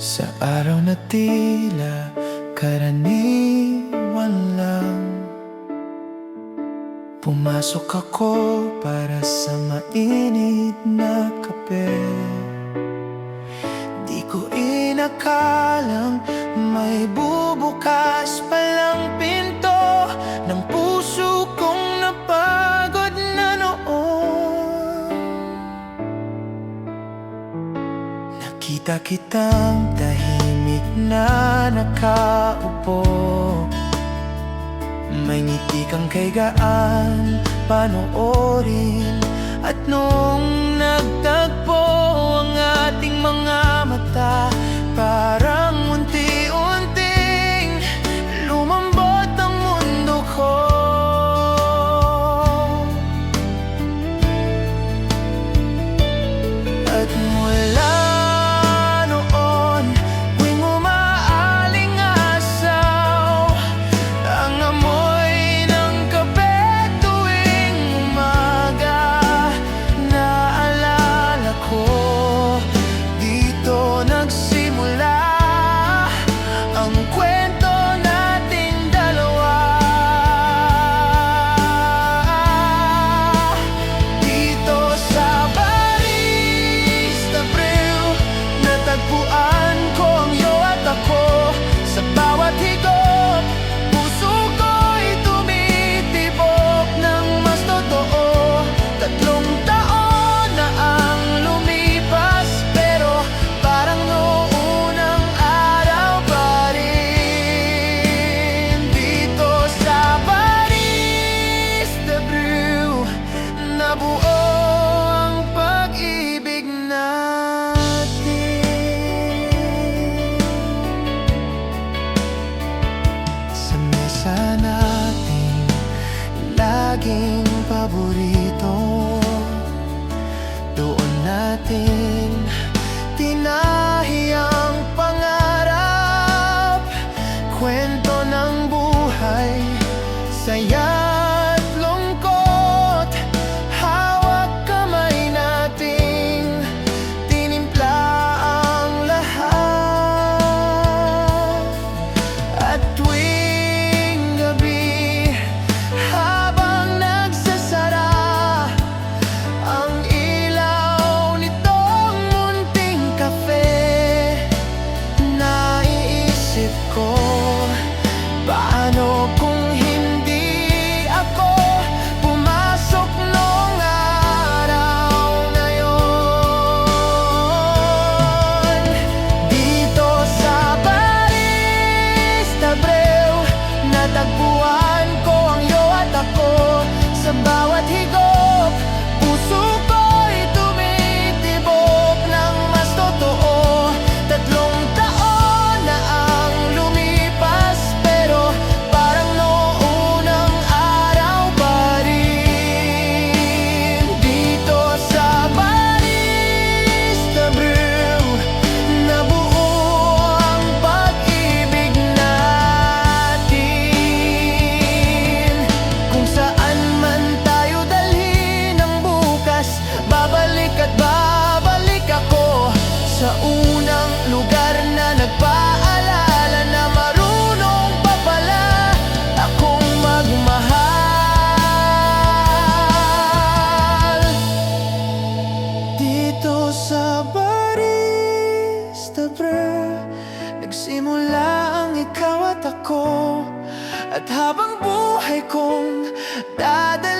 Sa araw na tila karaniwan lang Pumasok ako para sa mainit na kape. Di ko inakalang may bubukas kitang tahimik na nakaupo. May ngiti kang kay gaan panoorin. At nung nagtagal again. siyempre Nagsimula ang ikaw at ako. At habang buhay kong dadala